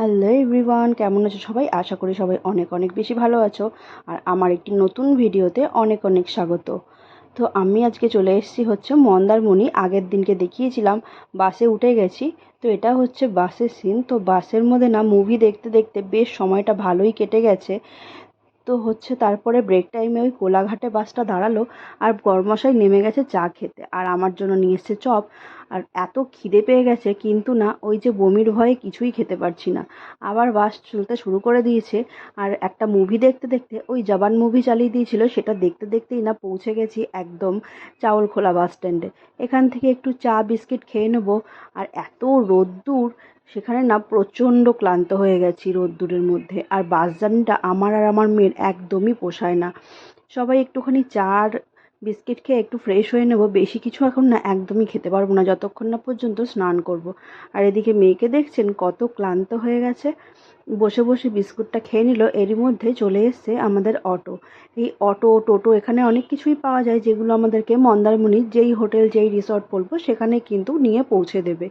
Hello everyone, কেমন আছো সবাই? আশা করি সবাই অনেক অনেক বেশি ভালো আছো। আর আমার একটি নতুন ভিডিওতে অনেক অনেক স্বাগত। তো আমি আজকে চলে এসেছি হচ্ছে মন্দারমণি। আগের দিনকে দেখিয়েছিলাম, বাসে উঠে গেছি। তো এটা হচ্ছে বাসের সিন তো বাসের মধ্যে না মুভি দেখতে দেখতে বেশ সময়টা ভালোই কেটে গেছে। তো হচ্ছে তারপরে ব্রেক টাইমে ওই কোলাঘাটে বাসটা দাঁড়াল আর বরমশাই নেমে গেছে চা খেতে আর আমার জন্য নিয়ে এসছে চপ। আর এত খিদে পেয়ে গেছে কিন্তু না, ওই যে বমির ভয়ে কিছুই খেতে পারছি না। আবার বাস চলতে শুরু করে দিয়েছে আর একটা মুভি দেখতে দেখতে ওই জবান মুভি চালিয়ে দিয়েছিল, সেটা দেখতে দেখতেই না পৌঁছে গেছি একদম চাউলখোলা বাস স্ট্যান্ডে এখান থেকে একটু চা বিস্কিট খেয়ে নেব। আর এত রোদ্দুর সেখানে না প্রচণ্ড ক্লান্ত হয়ে গেছি রোদ্দুরের মধ্যে। আর বাস জার্নিটা আমার আর আমার মেয়ের একদমই পোষায় না। সবাই একটুখানি চার বিস্কিট খেয়ে একটু ফ্রেশ হয়ে নেব। বেশি কিছু এখন না একদমই খেতে পারব না। যতক্ষণ না পর্যন্ত স্নান করব। আর এদিকে মেয়েকে দেখছেন কত ক্লান্ত হয়ে গেছে। বসে বসে বিস্কুটটা খেয়ে নিল। এরই মধ্যে চলে এসছে আমাদের অটো। এই অটো, টোটো এখানে অনেক কিছুই পাওয়া যায় যেগুলো আমাদেরকে মন্দারমণির যেই হোটেল, যেই রিসর্ট বলব সেখানে কিন্তু নিয়ে পৌঁছে দেবে।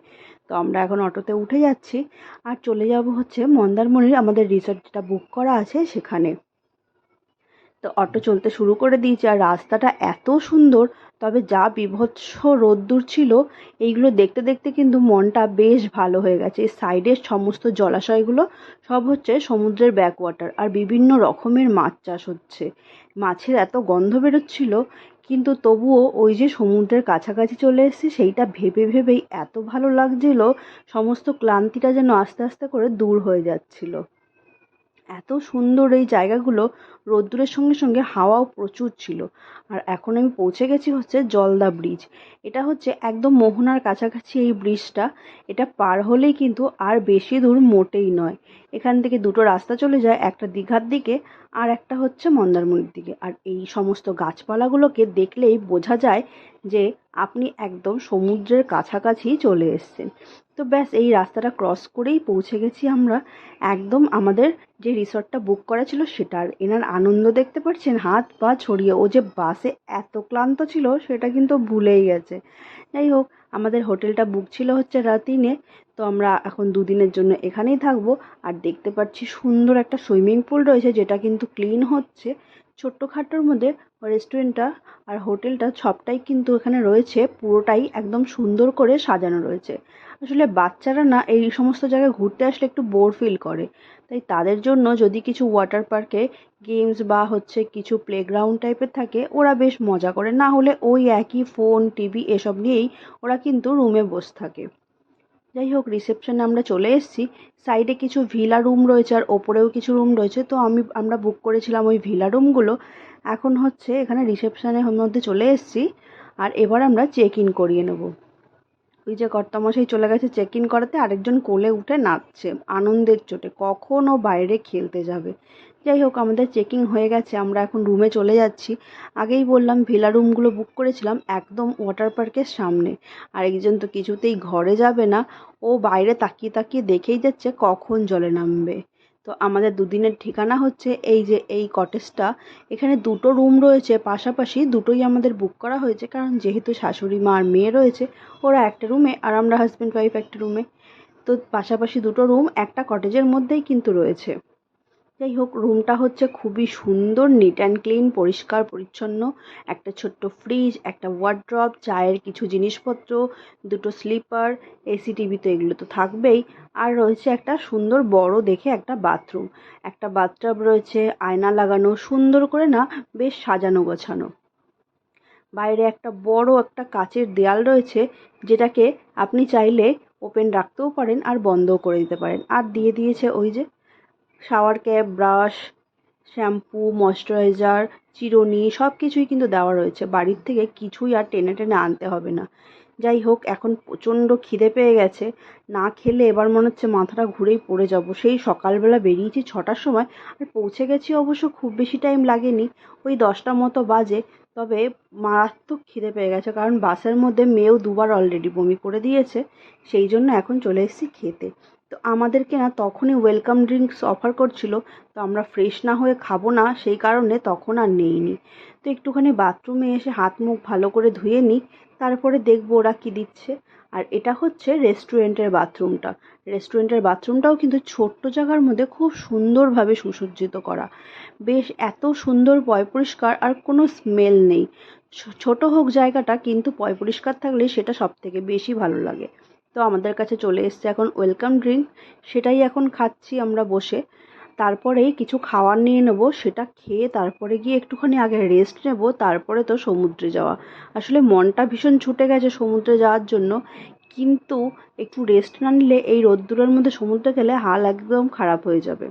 তো আমরা এখন অটোতে উঠে যাচ্ছি। আর চলে যাব হচ্ছে মন্দারমণির আমাদের রিসর্ট যেটা বুক করা আছে সেখানে। তো অটো চলতে শুরু করে দিয়েছে আর রাস্তাটা এত সুন্দর, তবে যা বীভৎস রোদ্দুর ছিল, এইগুলো দেখতে দেখতে কিন্তু মনটা বেশ ভালো হয়ে গেছে। এই সাইডের সমস্ত জলাশয়গুলো সব হচ্ছে সমুদ্রের ব্যাকওয়াটার আর বিভিন্ন রকমের মাছ চাষ হচ্ছে। মাছের এত গন্ধ বেরোচ্ছিল কিন্তু তবুও ওই যে সমুদ্রের কাছাকাছি চলে এসেছি, সেইটা ভেবে ভেবেই এত ভালো লাগছিল, সমস্ত ক্লান্তিটা যেন আস্তে আস্তে করে দূর হয়ে যাচ্ছিল। এত সুন্দর এই জায়গাগুলো রোদ্দুরের সঙ্গে সঙ্গে হাওয়াও প্রচুর ছিল। আর এখন আমি পৌঁছে গেছি হচ্ছে জলদা ব্রিজ। এটা হচ্ছে একদম মোহনার কাছাকাছি এই ব্রিজটা। এটা পার হলেই কিন্তু আর বেশি দূর মোটেই নয়। এখান থেকে দুটো রাস্তা চলে যায়, একটা দীঘার দিকে আর একটা হচ্ছে মন্দারমণির দিকে। আর এই সমস্ত গাছপালাগুলোকে দেখলেই বোঝা যায় যে আপনি একদম সমুদ্রের কাছাকাছি চলে এসছেন। তো ব্যাস, এই রাস্তাটা ক্রস করেই পৌঁছে গেছি আমরা। একদম আমাদের যে রিসর্টটা বুক করা ছিল সেটার। এনার আনন্দ দেখতে পাচ্ছেন, হাত পা ছড়িয়ে। ও যে বাসে এত ক্লান্ত ছিল, সেটা কিন্তু ভুলেই গেছে। যাই হোক আমাদের হোটেলটা বুক ছিল হচ্ছে রাত রাতিনে, তো আমরা এখন দুদিনের জন্য এখানেই থাকব। আর দেখতে পাচ্ছি সুন্দর একটা সুইমিং পুল রয়েছে যেটা কিন্তু ক্লিন হচ্ছে। ছোট্টখাটোর মধ্যে রেস্টুরেন্টটা আর হোটেলটা সবটাই কিন্তু এখানে রয়েছে। পুরোটাই একদম সুন্দর করে সাজানো রয়েছে। আসলে বাচ্চারা না এই সমস্ত জায়গায় ঘুরতে আসলে একটু বোর ফিল করে। তাই তাদের জন্য যদি কিছু ওয়াটার পার্কে গেমস বা হচ্ছে কিছু প্লেগ্রাউন্ড টাইপের থাকে, ওরা বেশ মজা করে। না হলে ওই একই ফোন টিভি এসব নিয়েই ওরা কিন্তু রুমে বসে থাকে। যাই হোক রিসেপশনে আমরা চলে এসেছি। সাইডে কিছু ভিলা রুম রয়েছে আর ওপরেও কিছু রুম রয়েছে। তো আমি, আমরা বুক করেছিলাম ওই ভিলা রুমগুলো এখন হচ্ছে এখানে রিসেপশনের মধ্যে চলে এসেছি। আর এবার আমরা চেক ইন করিয়ে নেব। ওই যে কর্তামশাই চলে গেছে চেক ইন করাতে, আরেকজন কোলে উঠে নাচছে, আনন্দের চোটে কখনও বাইরে খেলতে যাবে। যাই হোক, আমাদের চেকিং হয়ে গেছে, আমরা এখন রুমে চলে যাচ্ছি। আগেই বললাম ভিলা রুমগুলো বুক করেছিলাম, একদম ওয়াটার পার্কের সামনে। আর একজন তো কিছুতেই ঘরে যাবে না, ও বাইরে তাকিয়ে তাকিয়ে দেখেই যাচ্ছে, কখন জলে নামবে। তো আমাদের দুদিনের ঠিকানা হচ্ছে এই যে এই কটেজটা এখানে দুটো রুম রয়েছে, পাশাপাশি দুটোই আমাদের বুক করা হয়েছে, কারণ যেহেতু শাশুড়ি মা আর মেয়ে রয়েছে, ওরা একটা রুমে আর আমরা হাজব্যান্ড ওয়াইফ একটা রুমে তো পাশাপাশি দুটো রুম একটা কটেজের মধ্যেই কিন্তু রয়েছে। যাই হোক, রুমটা হচ্ছে খুবই সুন্দর নিট অ্যান্ড ক্লিন পরিষ্কার, পরিচ্ছন্ন। একটা ছোট্ট ফ্রিজ একটা ওয়ার্ড্রপ চায়ের কিছু জিনিসপত্র, দুটো স্লিপার এসি টিভি তো এগুলো তো থাকবেই। আর রয়েছে একটা সুন্দর বড় দেখে একটা বাথরুম একটা বাথটাব রয়েছে, আয়না লাগানো, সুন্দর করে না বেশ সাজানো গোছানো। বাইরে একটা বড় একটা কাচের দেয়াল রয়েছে, যেটাকে আপনি চাইলে ওপেন রাখতেও পারেন আর বন্ধও করে দিতে পারেন। আর দিয়ে দিয়েছে ওই যে shower cap brush shampoo moisturiser চিরুনি সব কিছুই কিন্তু দেওয়া রয়েছে। বাড়ির থেকে কিছুই আর টেনে টেনে আনতে হবে না। যাই হোক, এখন প্রচণ্ড খিদে পেয়ে গেছে। না খেলে এবার মনে হচ্ছে মাথাটা ঘুরেই পড়ে যাব। সেই সকালবেলা বেরিয়েছি ছটার সময় আর পৌঁছে গেছি অবশ্য খুব বেশি টাইম লাগেনি। ওই দশটা মতো বাজে, তবে মারাত্মক খিদে পেয়ে গেছে কারণ বাসের মধ্যে মেয়েও দুবার অলরেডি বমি করে দিয়েছে। সেই জন্য এখন চলে এসেছি খেতে। তো আমাদেরকে না তখনই ওয়েলকাম ড্রিঙ্কস অফার করছিল, তো আমরা ফ্রেশ না হয়ে খাব না, সেই কারণে তখন আর নেইনি। তো একটুখানি বাথরুমে এসে হাত মুখ ভালো করে ধুয়ে নিই তারপরে দেখব ওরা কী দিচ্ছে। আর এটা হচ্ছে রেস্টুরেন্টের বাথরুমটা রেস্টুরেন্টের বাথরুমটাও কিন্তু ছোট্ট জায়গার মধ্যে খুব সুন্দরভাবে সুসজ্জিত করা। বেশ এত সুন্দর পয় পরিষ্কার আর কোনো স্মেল নেই। ছোট হোক জায়গাটা, কিন্তু পয় পরিষ্কার থাকলে সেটা সব থেকে বেশি ভালো লাগে। তো আমাদের কাছে চলে এসছে এখন ওয়েলকাম ড্রিঙ্ক সেটাই এখন খাচ্ছি আমরা বসে। তারপরেই কিছু খাওয়ার নিয়ে নেব, সেটা খেয়ে তারপরে গিয়ে একটুখানি আগে রেস্ট নেব, তারপরে তো সমুদ্রে যাওয়া। আসলে মনটা ভীষণ ছুটে গেছে সমুদ্রে যাওয়ার জন্য, কিন্তু একটু রেস্ট না নিলে এই রোদ্দুরের মধ্যে সমুদ্রে গেলে হাল একদম খারাপ হয়ে যাবে।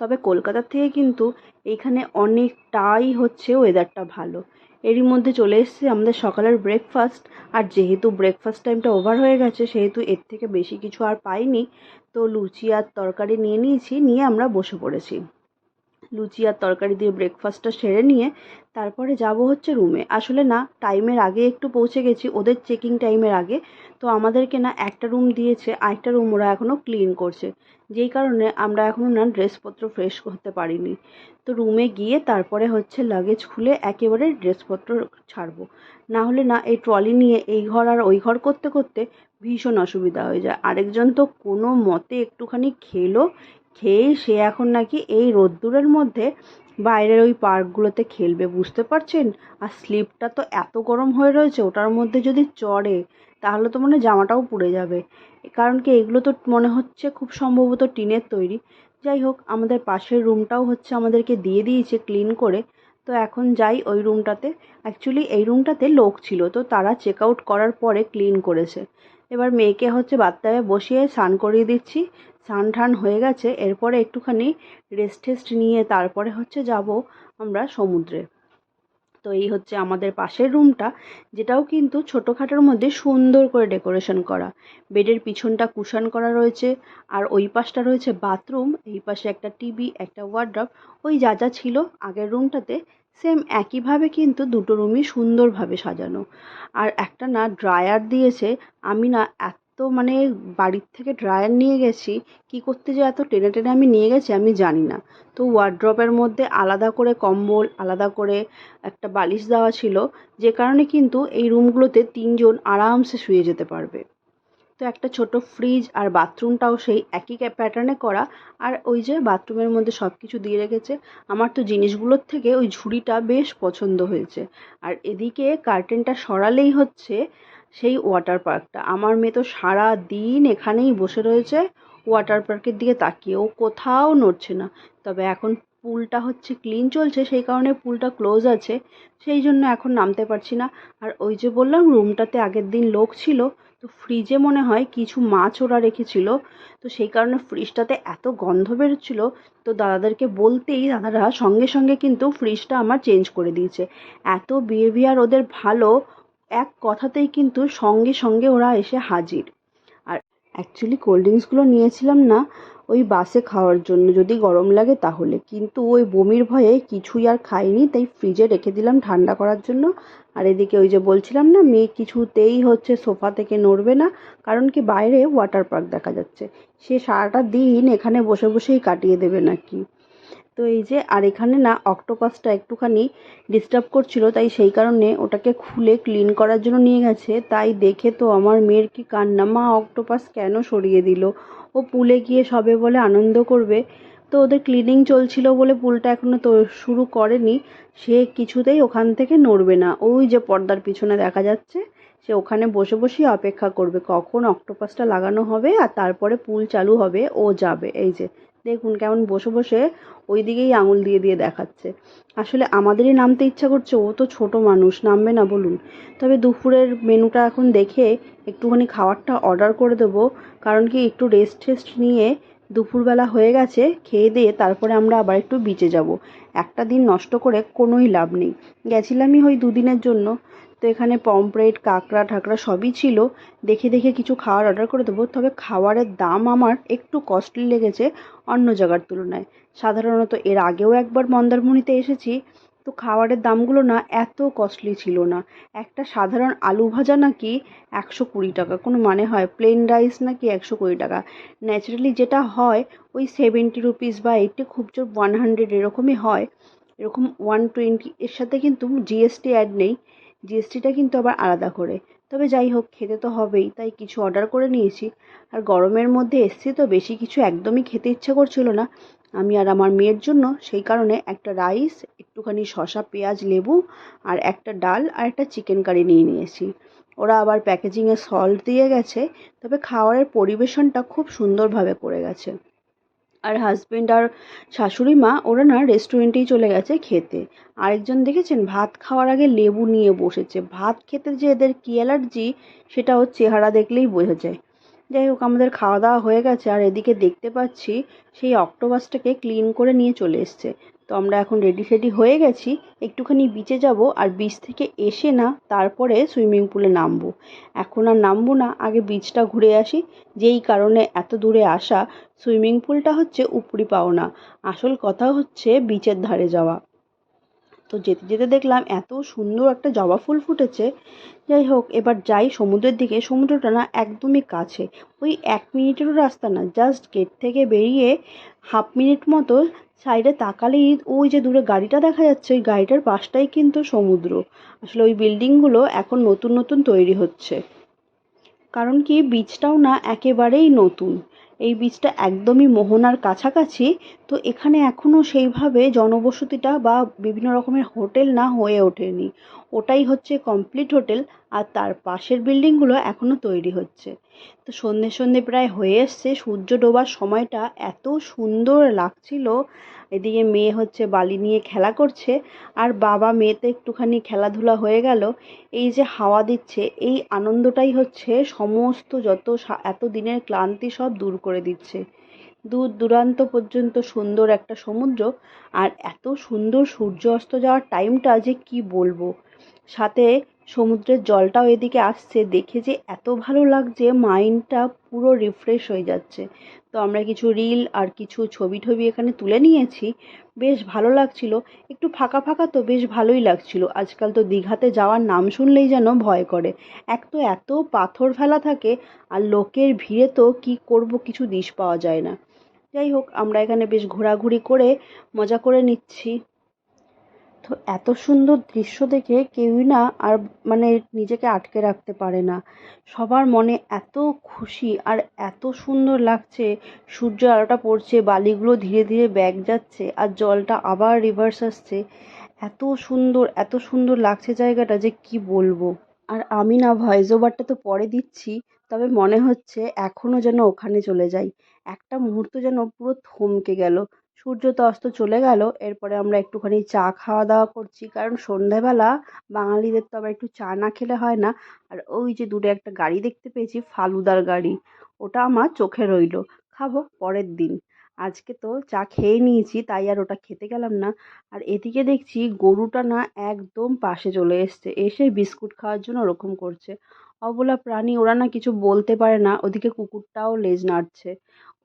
তবে কলকাতার থেকে কিন্তু এইখানে অনেকটাই হচ্ছে ওয়েদারটা ভালো। এরই মধ্যে চলে এসেছে আমাদের সকালের ব্রেকফাস্ট আর যেহেতু ব্রেকফাস্ট টাইমটা ওভার হয়ে গেছে, সেহেতু এর থেকে বেশি কিছু আর পাইনি। তো লুচি আর তরকারি নিয়ে নিয়েছি, নিয়ে আমরা বসে পড়েছি। লুচি আর তরকারি দিয়ে ব্রেকফাস্টটা সেরে নিয়ে তারপরে যাব হচ্ছে রুমে আসলে না টাইমের আগে একটু পৌঁছে গেছি, ওদের চেকিং টাইমের আগে। তো আমাদেরকে না একটা রুম দিয়েছে, আরেকটা রুম ওরা এখনও ক্লিন করছে। যেই কারণে আমরা এখনও না ড্রেসপত্র ফ্রেশ করতে পারিনি। তো রুমে গিয়ে তারপরে হচ্ছে লাগেজ খুলে একেবারে ড্রেসপত্র ছাড়বো। না হলে না এই ট্রলি নিয়ে এই ঘর আর ওই ঘর করতে করতে ভীষণ অসুবিধা হয়ে যায়। আরেকজন তো কোনো মতে একটুখানি খেলো খেয়েই সে এখন নাকি এই রোদ্দুরের মধ্যে বাইরের ওই পার্কগুলোতে খেলবে, বুঝতে পারছেন? আর স্লিপটা তো এত গরম হয়ে রয়েছে, ওটার মধ্যে যদি চড়ে, তাহলে তো মনে জামাটাও পুড়ে যাবে। কারণ কি, এগুলো তো মনে হচ্ছে খুব সম্ভবত টিনের তৈরি। যাই হোক, আমাদের পাশের রুমটাও হচ্ছে আমাদেরকে দিয়ে দিয়েছে ক্লিন করে। তো এখন যাই ওই রুমটাতে। অ্যাকচুয়ালি এই রুমটাতে লোক ছিল, তো তারা চেক আউট করার পরে ক্লিন করেছে। এবার মেয়েকে হচ্ছে বাথটাবে বসিয়ে স্নান করিয়ে দিচ্ছি। স্নান টান হয়ে গেছে, এরপরে একটুখানি রেস্ট টেস্ট নিয়ে তারপরে হচ্ছে যাব আমরা সমুদ্রে। তো এই হচ্ছে আমাদের পাশের রুমটা যেটাও কিন্তু ছোটোখাটোর মধ্যে সুন্দর করে ডেকোরেশন করা। বেডের পিছনটা কুশন করা রয়েছে, আর ওই পাশটা রয়েছে বাথরুম এই পাশে একটা টিভি একটা ওয়ার্ড্রপ ওই যা যা ছিল আগের রুমটাতে সেম একইভাবে কিন্তু দুটো রুমই সুন্দরভাবে সাজানো। আর একটা না ড্রায়ার দিয়েছে, আমি না এত মানে বাড়ির থেকে ড্রায়ার নিয়ে গেছি, কী করতে যে এত টেনে টেনে আমি নিয়ে গেছি আমি জানি না। তো ওয়ার্ড্রপের মধ্যে আলাদা করে কম্বল, আলাদা করে একটা বালিশ দেওয়া ছিল, যে কারণে কিন্তু এই রুমগুলোতে তিনজন আরামসে শুয়ে যেতে পারবে। তো একটা ছোট ফ্রিজ আর বাথরুমটাও সেই একই প্যাটার্নে করা, আর ওই যে বাথরুমের মধ্যে সব কিছু দিয়ে রেখেছে, আমার তো জিনিসগুলোর থেকে ওই ঝুড়িটা বেশ পছন্দ হয়েছে। আর এদিকে কার্টেনটা সরালেই হচ্ছে সেই ওয়াটার পার্কটা আমার মেয়ে তো সারা দিন এখানেই বসে রয়েছে ওয়াটার পার্কের দিকে তাকিয়ে। ও কোথাও নড়ছে না। তবে এখন পুলটা হচ্ছে ক্লিন চলছে, সেই কারণে পুলটা ক্লোজ আছে। সেই জন্য এখন নামতে পারছি না। আর ওই যে বললাম রুমটাতে আগের দিন লোক ছিল, তো ফ্রিজে মনে হয় কিছু মাছ ওরা রেখেছিল। তো সেই কারণে ফ্রিজটাতে এত গন্ধ বেরোচ্ছিল, তো দাদাদেরকে বলতেই দাদারা সঙ্গে সঙ্গে কিন্তু ফ্রিজটা আমার চেঞ্জ করে দিয়েছে। এত বিহেভিয়ার ওদের ভালো এক কথাতেই কিন্তু সঙ্গে সঙ্গে ওরা এসে হাজির। আর অ্যাকচুয়ালি কোল্ড ড্রিঙ্কসগুলো নিয়েছিলাম না, ওই বাসে খাওয়ার জন্য যদি গরম লাগে তাহলে। কিন্তু ওই বমির ভয়ে কিছুই আর খাইনি, তাই ফ্রিজে রেখে দিলাম ঠান্ডা করার জন্য। আর এদিকে ওই যে বলছিলাম না, মেয়ে কিছুতেই হচ্ছে সোফা থেকে নড়বে না, কারণ কি বাইরে ওয়াটার পার্ক দেখা যাচ্ছে। সে সারাটা দিন এখানে বসে বসেই কাটিয়ে দেবে নাকি? তো এই যে, আর এখানে না অক্টোপাসটা একটুখানি ডিস্টার্ব করছিল, তাই সেই কারণে ওটাকে খুলে ক্লিন করার জন্য নিয়ে গেছে। তাই দেখে তো আমার মেয়ের কি কান্না। মা অক্টোপাস কেন সরিয়ে দিল? ও পুলে গিয়ে সবে বলে আনন্দ করবে। তো ওদের ক্লিনিং চলছিল বলে পুলটা এখনও তো শুরু করেনি। সে কিছুতেই ওখান থেকে নড়বে না। ওই যে পর্দার পিছনে দেখা যাচ্ছে, সে ওখানে বসে বসেই অপেক্ষা করবে। কখন অক্টোপাসটা লাগানো হবে আর তারপরে পুল চালু হবে, ও যাবে। এই যে দেখুন কেমন বসে বসে ওই দিকেই আঙুল দিয়ে দিয়ে দেখাচ্ছে। আসলে আমাদেরই নামতে ইচ্ছা করছে, ও তো ছোট মানুষ, নামবে না বলুন। তবে দুপুরের মেনুটা এখন দেখে একটুখানি খাবারটা অর্ডার করে দেবো, কারণ কি একটু রেস্ট টেস্ট নিয়ে দুপুরবেলা হয়ে গেছে, খেয়ে দিয়ে তারপরে আমরা আবার একটু বিচে যাব। একটা দিন নষ্ট করে কোনোই লাভ নেই। গেছিলামই ওই দুদিনের জন্য। তো এখানে পমফ্রেট কাঁকড়া, ঠাকড়া সবই ছিল। দেখে দেখে কিছু খাওয়ার অর্ডার করে দেবো, তবে খাবারের দাম আমার একটু কস্টলি লেগেছে অন্য জায়গার তুলনায়। সাধারণত এর আগেও একবার মন্দারমণিতে এসেছি, তো খাবারের দামগুলো না এত কস্টলি ছিল না। একটা সাধারণ আলু ভাজা নাকি একশো কুড়ি টাকা, কোনো মানে হয়? প্লেন রাইস নাকি একশো কুড়ি টাকা? ন্যাচারালি যেটা হয়, ওই সেভেন্টি রুপিস বা এইটটি খুব জোর ওয়ান হান্ড্রেড এরকমই হয়। এরকম ওয়ান টোয়েন্টি এর সাথে কিন্তু জিএসটি অ্যাড নেই। জিএসটিটা কিন্তু আবার আলাদা করে। তবে যাই হোক, খেতে তো হবেই, তাই কিছু অর্ডার করে নিয়েছি। আর গরমের মধ্যে এসছি তো বেশি কিছু একদমই খেতে ইচ্ছে করছিল না। আমি আর আমার মেয়ের জন্য সেই কারণে একটা রাইস একটুখানি শসা, পেঁয়াজ, লেবু আর একটা ডাল আর একটা চিকেন কারি নিয়ে নিয়েছি। ওরা আবার প্যাকেজিংয়ে সল্ট দিয়ে গেছে, তবে খাওয়ারের পরিবেশনটা খুব সুন্দরভাবে করে গেছে। আর হাজব্যান্ড আর শাশুড়ি মা, ওরা না রেস্টুরেন্টেই চলে গেছে খেতে। আরেকজন দেখেছেন, ভাত খাওয়ার আগে লেবু নিয়ে বসেছে। ভাত খেতে যে এদের কী অ্যালার্জি সেটা ওর চেহারা দেখলেই বোঝা যায়। যাই হোক, আমাদের খাওয়া দাওয়া হয়ে গেছে, আর এদিকে দেখতে পাচ্ছি সেই অক্টোপাসটাকে ক্লিন করে নিয়ে চলে এসছে। তো আমরা এখন রেডি ফেডি হয়ে গেছি। একটুখানি বিচে যাব, আর বিচ থেকে এসে না, তারপরে সুইমিং পুলে নামবো। এখন আর নামবো না, আগে বিচটা ঘুরে আসি। যেই কারণে এত দূরে আসা সুইমিং পুলটা হচ্ছে উপরি পাওনা আসল কথা হচ্ছে বিচের ধারে যাওয়া। তো যেতে যেতে দেখলাম এত সুন্দর একটা জবা ফুল ফুটেছে। যাই হোক, এবার যাই সমুদ্রের দিকে। সমুদ্রটা না একদমই কাছে। ওই এক মিনিটেরও রাস্তা না জাস্ট গেট থেকে বেরিয়ে হাফ মিনিট মতো সাইডে তাকালেই ওই যে দূরে গাড়িটা দেখা যাচ্ছে, ওই গাড়িটার পাশটাই কিন্তু সমুদ্র। আসলে ওই বিল্ডিংগুলো এখন নতুন নতুন তৈরি হচ্ছে। কারণ কি বীজটাও না একেবারেই নতুন। এই বীজটা একদমই মোহনার কাছাকাছি, তো এখানে এখনও সেইভাবে জনবসতিটা বা বিভিন্ন রকমের হোটেল না হয়ে ওঠেনি। ওটাই হচ্ছে কমপ্লিট হোটেল আর তার পাশের বিল্ডিংগুলো এখনও তৈরি হচ্ছে। তো সন্ধে সন্ধে প্রায় হয়ে এসছে, সূর্য ডোবার সময়টা এত সুন্দর লাগছিল। এদিকে মেয়ে হচ্ছে বালি নিয়ে খেলা করছে, আর বাবা মেয়েতে একটুখানি খেলাধুলা হয়ে গেল। এই যে হাওয়া দিচ্ছে, এই আনন্দটাই হচ্ছে সমস্ত যত এত দিনের ক্লান্তি সব দূর করে দিচ্ছে। দূর দূরান্ত পর্যন্ত সুন্দর একটা সমুদ্র, আর এত সুন্দর সূর্য অস্ত যাওয়ার টাইমটা যে কি বলব? সাথে সমুদ্রের জলটাও এদিকে আসছে, দেখে যে এত ভালো লাগছে মাইন্ডটা পুরো রিফ্রেশ হয়ে যাচ্ছে। তো আমরা কিছু রিল আর কিছু ছবি টবি এখানে তুলে নিয়েছি, বেশ ভালো লাগছিল। একটু ফাঁকা ফাঁকা তো বেশ ভালোই লাগছিল। আজকাল তো দীঘাতে যাওয়ার নাম শুনলেই যেন ভয় করে। এক তো এত পাথর ফেলা থাকে, আর লোকের ভিড়ে তো কি করব কিছু দিশ পাওয়া যায় না। যাই হোক, আমরা এখানে বেশ ঘোরাঘুরি করে মজা করে নিচ্ছি। তো এত সুন্দর দৃশ্য দেখে কেউই না আর মানে নিজেকে আটকে রাখতে পারে না। সবার মনে এত খুশি আর এত সুন্দর লাগছে। সূর্য আলোটা পড়ছে, বালিগুলো ধীরে ধীরে ব্যাগ যাচ্ছে আর জলটা আবার রিভার্স আসছে। এত সুন্দর এত সুন্দর লাগছে জায়গাটা যে কি বলব? আর আমি না ভয়েস ওভারটা তো পরে দিচ্ছি, তবে মনে হচ্ছে এখনও যেন ওখানে চলে যাই। একটা মুহূর্ত যেন পুরো থমকে গেল। সূর্য তো অস্ত চলে গেল, এরপরে আমরা একটুখানি চা খাওয়া দাওয়া করছি। কারণ সন্ধ্যাবেলা বাঙালিদের তো আবার একটু চা না খেলে হয় না। আর ওই যে দূরে একটা গাড়ি দেখতে পেয়েছি, ফালুদার গাড়ি। ওটা আমার চোখে রইল। খাব পরের দিন। আজকে তো চা খেয়ে নিয়েছি, তাই আর ওটা খেতে গেলাম না। আর এদিকে দেখছি গরুটা না একদম পাশে চলে এসছে। এসে বিস্কুট খাওয়ার জন্য ওরকম করছে। অবলা প্রাণী, ওরা না কিছু বলতে পারে না। ওদিকে কুকুরটাও লেজ নাড়ছে।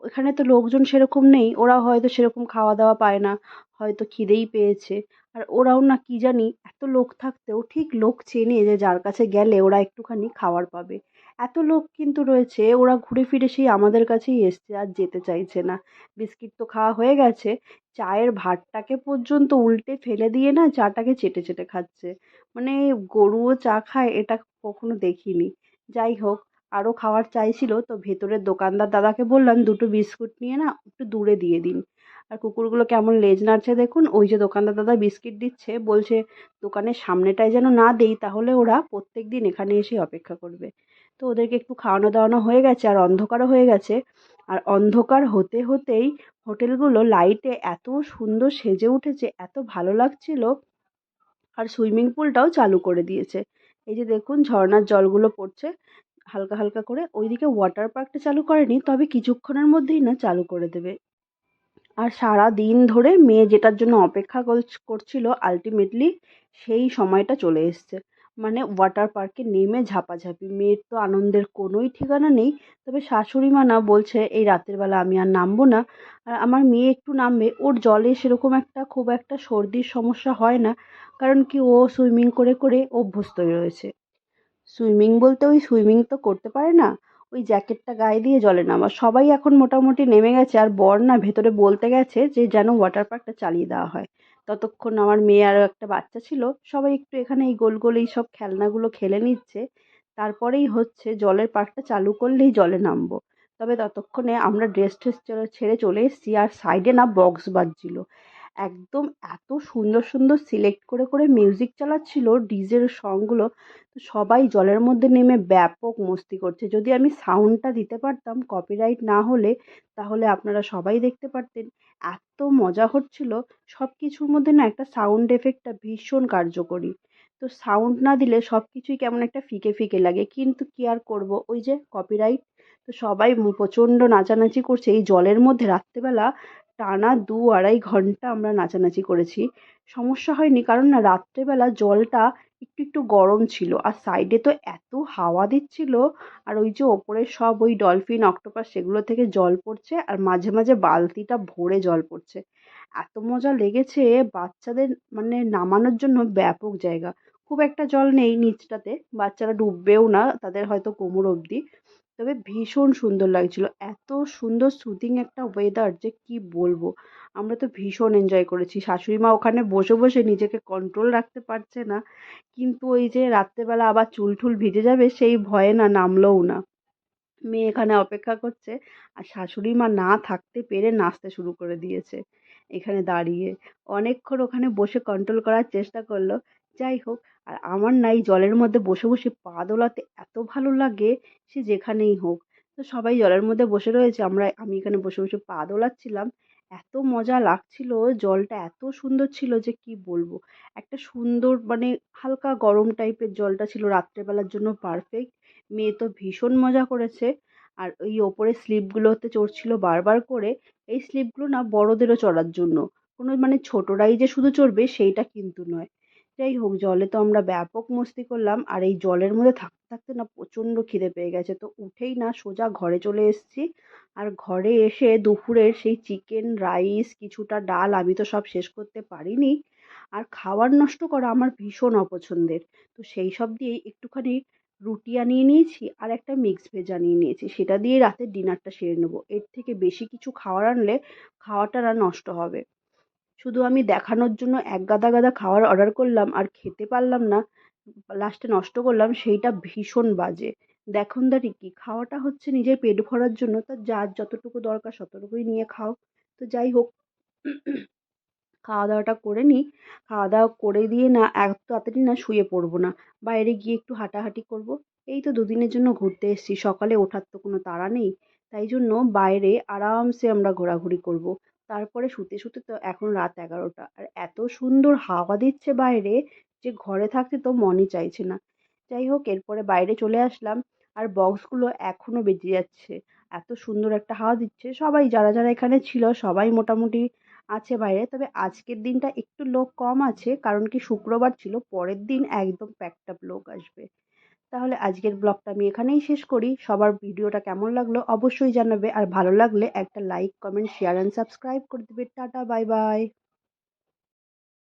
এখানে তো লোকজন সেরকম নেই ওরা হয়তো সেরকম খাওয়া দাওয়া পায় না, হয়তো খিদেই পেয়েছে। আর ওরাও না কি জানি, এত লোক থাকতেও ঠিক লোক চেনে যে যার কাছে গেলে ওরা একটুখানি খাবার পাবে। এত লোক কিন্তু রয়েছে, ওরা ঘুরে ফিরে সেই আমাদের কাছেই এসছে আর যেতে চাইছে না। বিস্কিট তো খাওয়া হয়ে গেছে, চায়ের ভাতটাকে পর্যন্ত উল্টে ফেলে দিয়ে না চাটাকে চেটে চেটে খাচ্ছে। মানে গরুও চা খায়, এটা কখনো দেখিনি। যাই হোক আরও খাওয়ার চাইছিল, তো ভেতরের দোকানদার দাদাকে বললাম, দুটো বিস্কুট নিয়ে না একটু দূরে দিয়ে দিন। আর কুকুরগুলো কেমন লেজ নাড়ছে দেখুন, ওই যে দোকানদার দাদা বিস্কিট দিচ্ছে, বলছে, দোকানের সামনেটায় যেন না দিই, তাহলে ওরা প্রত্যেক দিন এখানে এসে অপেক্ষা করবে। তো ওদেরকে একটু খাওয়ানো দাওয়ানো হয়ে গেছে, আর অন্ধকারও হয়ে গেছে। আর অন্ধকার হতে হতেই হোটেলগুলো লাইটে এত সুন্দর সেজে উঠেছে, এত ভালো লাগছিল। আর সুইমিং পুলটাও চালু করে দিয়েছে। এই যে দেখুন ঝর্নার জলগুলো পড়ছে। হালকা হালকা করে ওইদিকে ওয়াটার পার্কটা চালু করেনি, তবে কিছুক্ষণের মধ্যেই না চালু করে দেবে। আর সারা দিন ধরে মেয়ে যেটার জন্য অপেক্ষা করছিল আলটিমেটলি সেই সময়টা চলে এসছে। মানে ওয়াটার পার্কে নেমে ঝাপাঝাপি। মেয়ের তো আনন্দের কোনোই ঠিকানা নেই। তবে শাশুড়ি মা না বলছে, এই রাতের বেলা আমি আর নামবো না। আর আমার মেয়ে একটু নামবে, ওর জলে সেরকম একটা খুব একটা সর্দির সমস্যা হয় না। কারণ কি ও সুইমিং করে করে অভ্যস্ত রয়েছে। সুইমিং বলতে ওই সুইমিং তো করতে পারে না, ওই জ্যাকেটটা গায়ে দিয়ে জলে নামা সবাই এখন মোটামুটি নেমে গেছে আর বর না ভেতরে বলতে গেছে যে যেন ওয়াটার পার্কটা চালিয়ে দেওয়া হয়। ততক্ষণ আমার মেয়ে আরও একটা বাচ্চা ছিল, সবাই একটু এখানে এই গোল গোল এই সব খেলনাগুলো খেলে নিচ্ছে। তারপরেই হচ্ছে জলের পার্কটা চালু করলেই জলে নামবো। তবে ততক্ষণে আমরা ড্রেস ট্রেস ছেড়ে চলে এসেছি আর সাইডে না বক্স বাজছিল। একদম এত সুন্দর সুন্দর সিলেক্ট করে করে মিউজিক চালাচ্ছিল ডিজের সংগুলো তো সবাই জলের মধ্যে নেমে ব্যাপক মস্তি করছে। যদি আমি সাউন্ডটা দিতে পারতাম কপিরাইট না হলে, তাহলে আপনারা সবাই দেখতে পারতেন। এত মজা হচ্ছিল। সব কিছুর মধ্যে না একটা সাউন্ড এফেক্টটা ভীষণ কার্যকরী। তো সাউন্ড না দিলে সব কিছুই কেমন একটা ফিকে ফিকে লাগে। কিন্তু কী আর করব? ওই যে কপিরাইট তো সবাই প্রচণ্ড নাচানাচি করছে। এই জলের মধ্যে রাত্রেবেলা টানা দু আড়াই ঘণ্টা আমরা নাচানাচি করেছি। সমস্যা হয়নি, কারণ না রাত্রেবেলা জলটা একটু একটু গরম ছিল আর সাইডে তো এত হাওয়া দিচ্ছিল আর ওই যে ওপরে সব ওই ডলফিন অক্টোপাস সেগুলো থেকে জল পড়ছে আর মাঝে মাঝে বালতিটা ভরে জল পড়ছে। এত মজা লেগেছে, বাচ্চাদের মানে নামানোর জন্য ব্যাপক জায়গা। খুব একটা জল নেই নিচটাতে, বাচ্চারা ডুববেও না, তাদের হয়তো কোমর অবধি। তবে ভীষণ সুন্দর লাগছিল। এত সুন্দর সুদিং একটা ওয়েদার যে কি বলব? আমরা তো ভীষণ এনজয় করেছি। শাশুড়ি মা ওখানে বসে বসে নিজেকে কন্ট্রোল রাখতে পারছে না। কিন্তু ওই যে রাত্রেবেলা আবার চুল টুল ভিজে যাবে, সেই ভয়ে না নামলোও না। মেয়ে এখানে অপেক্ষা করছে আর শাশুড়ি মা না থাকতে পেরে নাচতে শুরু করে দিয়েছে এখানে দাঁড়িয়ে। অনেকক্ষণ ওখানে বসে কন্ট্রোল করার চেষ্টা করল। যাই হোক আর আমার না এই জলের মধ্যে বসে বসে পা দোলাতে এত ভালো লাগে সে যেখানেই হোক। তো সবাই জলের মধ্যে বসে রয়েছে, আমরা, আমি এখানে বসে বসে পা দোলাচ্ছিলাম। এত মজা লাগছিল, জলটা এত সুন্দর ছিল যে কি বলব? একটা সুন্দর মানে হালকা গরম টাইপের জলটা ছিল, রাত্রেবেলার জন্য পারফেক্ট মেয়ে তো ভীষণ মজা করেছে। আর ওই ওপরে স্লিপগুলোতে চড়ছিল বারবার করে। এই স্লিপগুলো না বড়দেরও চড়ার জন্য। কোনো মানে ছোটরাই যে শুধু চড়বে, সেইটা কিন্তু নয়। যাই হোক, জলে তো আমরা ব্যাপক মস্তি করলাম, আর এই জলের মধ্যে থাকতে থাকতে না প্রচণ্ড খিদে পেয়ে গেছে। তো উঠেই না সোজা ঘরে চলে এসেছি। আর ঘরে এসে দুপুরের সেই চিকেন, রাইস, কিছুটা ডাল, আমি তো সব শেষ করতে পারিনি। আর খাবার নষ্ট করা আমার ভীষণ অপছন্দের। তো সেই সব দিয়েই একটুখানি রুটি আনিয়ে নিয়েছি, আর একটা মিক্স ভেজ আনিয়ে নিয়েছি। সেটা দিয়ে রাতের ডিনারটা সেরে নেব। এর থেকে বেশি কিছু খাবার আনলে খাওয়াটা না নষ্ট হবে। শুধু আমি দেখানোর জন্য এক গাদা গাদা খাবার অর্ডার করলাম আর খেতে পারলাম না লাস্টে নষ্ট করলাম, সেইটা ভীষণ বাজে। দেখনদারি কি খাওয়াটা হচ্ছে নিজের পেট ভরার জন্য, তা যার যতটুকু দরকার ততটুকুই নিয়ে খাও। তো যাই হোক খাওয়া দাওয়াটা করে নিই খাওয়া দাওয়া করে দিয়ে না, এত তাড়াতাড়ি না শুয়ে পড়ব না। বাইরে গিয়ে একটু হাঁটাহাঁটি করব। এই তো দুদিনের জন্য ঘুরতে এসেছি, সকালে ওঠার তো কোনো তাড়া নেই। তাই জন্য বাইরে আরামসে আমরা ঘোরাঘুরি করব। তারপরে শুতে শুতে তো এখন রাত এগারোটা। আর এত সুন্দর হাওয়া দিচ্ছে বাইরে যে ঘরে থাকতে তো মনই চাইছে না। যাই হোক, এরপরে বাইরে চলে আসলাম আর বক্সগুলো এখনও বেজে যাচ্ছে। এত সুন্দর একটা হাওয়া দিচ্ছে। সবাই যারা যারা এখানে ছিল সবাই মোটামুটি আছে বাইরে। তবে আজকের দিনটা একটু লোক কম আছে, কারণ কি শুক্রবার ছিল, পরের দিন একদম প্যাকড আপ লোক আসবে। তাহলে আজকের ব্লগটা আমি এখানেই শেষ করি। সবার ভিডিওটা কেমন লাগল অবশ্যই জানাবে। আর ভালো লাগলে একটা like comment share and subscribe করে দেবে। Tata bye bye